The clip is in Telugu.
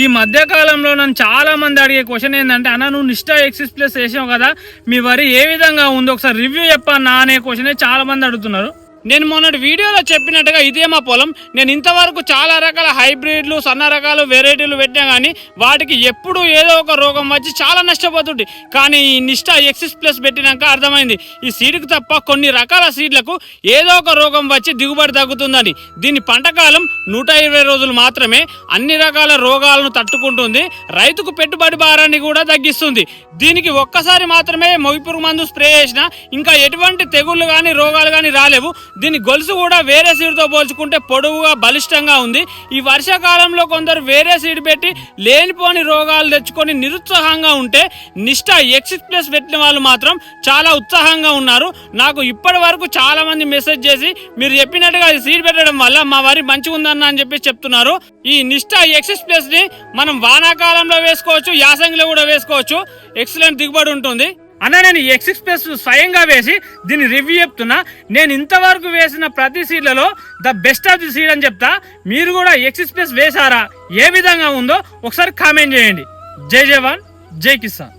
ఈ మధ్య కాలంలో నన్ను చాలా మంది అడిగే క్వశ్చన్ ఏంటంటే అన్న నువ్వు నిష్టా ఎక్సిస్ ప్లస్ వేసావు కదా మీ వరి ఏ విధంగా ఉందో ఒకసారి రివ్యూ చెప్పన్నా అనే క్వశ్చనే చాలా మంది అడుగుతున్నారు. నేను మొన్నటి వీడియోలో చెప్పినట్టుగా ఇదే మా పొలం. నేను ఇంతవరకు చాలా రకాల హైబ్రిడ్లు సన్న రకాలు వెరైటీలు పెట్టినా కానీ వాటికి ఎప్పుడు ఏదో ఒక రోగం వచ్చి చాలా నష్టపోతుంది కానీ ఈ నిష్ట ఎక్సిస్ ప్లస్ పెట్టినాక అర్థమైంది. ఈ సీడ్కి తప్ప కొన్ని రకాల సీడ్లకు ఏదో ఒక రోగం వచ్చి దిగుబడి తగ్గుతుందని. దీని పంటకాలం నూట ఇరవై రోజులు మాత్రమే అన్ని రకాల రోగాలను తట్టుకుంటుంది. రైతుకు పెట్టుబడి భారాన్ని కూడా తగ్గిస్తుంది. దీనికి ఒక్కసారి మాత్రమే మొగిపురుగు మందు స్ప్రే చేసినా ఇంకా ఎటువంటి తెగుళ్ళు కానీ రోగాలు కానీ రాలేవు. దీని గొలుసు కూడా వేరే సీడ్తో పోల్చుకుంటే పొడవుగా బలిష్టంగా ఉంది. ఈ వర్షాకాలంలో కొందరు వేరే సీడ్ పెట్టి లేనిపోని రోగాలు తెచ్చుకొని నిరుత్సాహంగా ఉంటే నిష్ఠ ఎక్సిస్ ప్లస్ పెట్టిన వాళ్ళు మాత్రం చాలా ఉత్సాహంగా ఉన్నారు. నాకు ఇప్పటి వరకు చాలా మంది మెసేజ్ చేసి మీరు చెప్పినట్టుగా ఈ సీడ్ పెట్టడం వల్ల మా వరి మంచిగా ఉందన్న అని చెప్పి చెప్తున్నారు. ఈ నిష్ఠ ఎక్సిస్ ప్లస్ని మనం వానాకాలంలో వేసుకోవచ్చు యాసంగిలో కూడా వేసుకోవచ్చు. ఎక్సలెంట్ దిగుబడి ఉంటుంది. అన్న నేను ఎక్సిస్ ప్లస్ స్వయంగా వేసి దీన్ని రివ్యూ చెప్తున్నా. నేను ఇంతవరకు వేసిన ప్రతి సీడ్లలో the best of the seed అని చెప్తా. మీరు కూడా ఎక్సిస్ ప్లస్ వేసారా ఏ విధంగా ఉందో ఒకసారి కామెంట్ చేయండి. జై జవాన్ జై కిసాన్.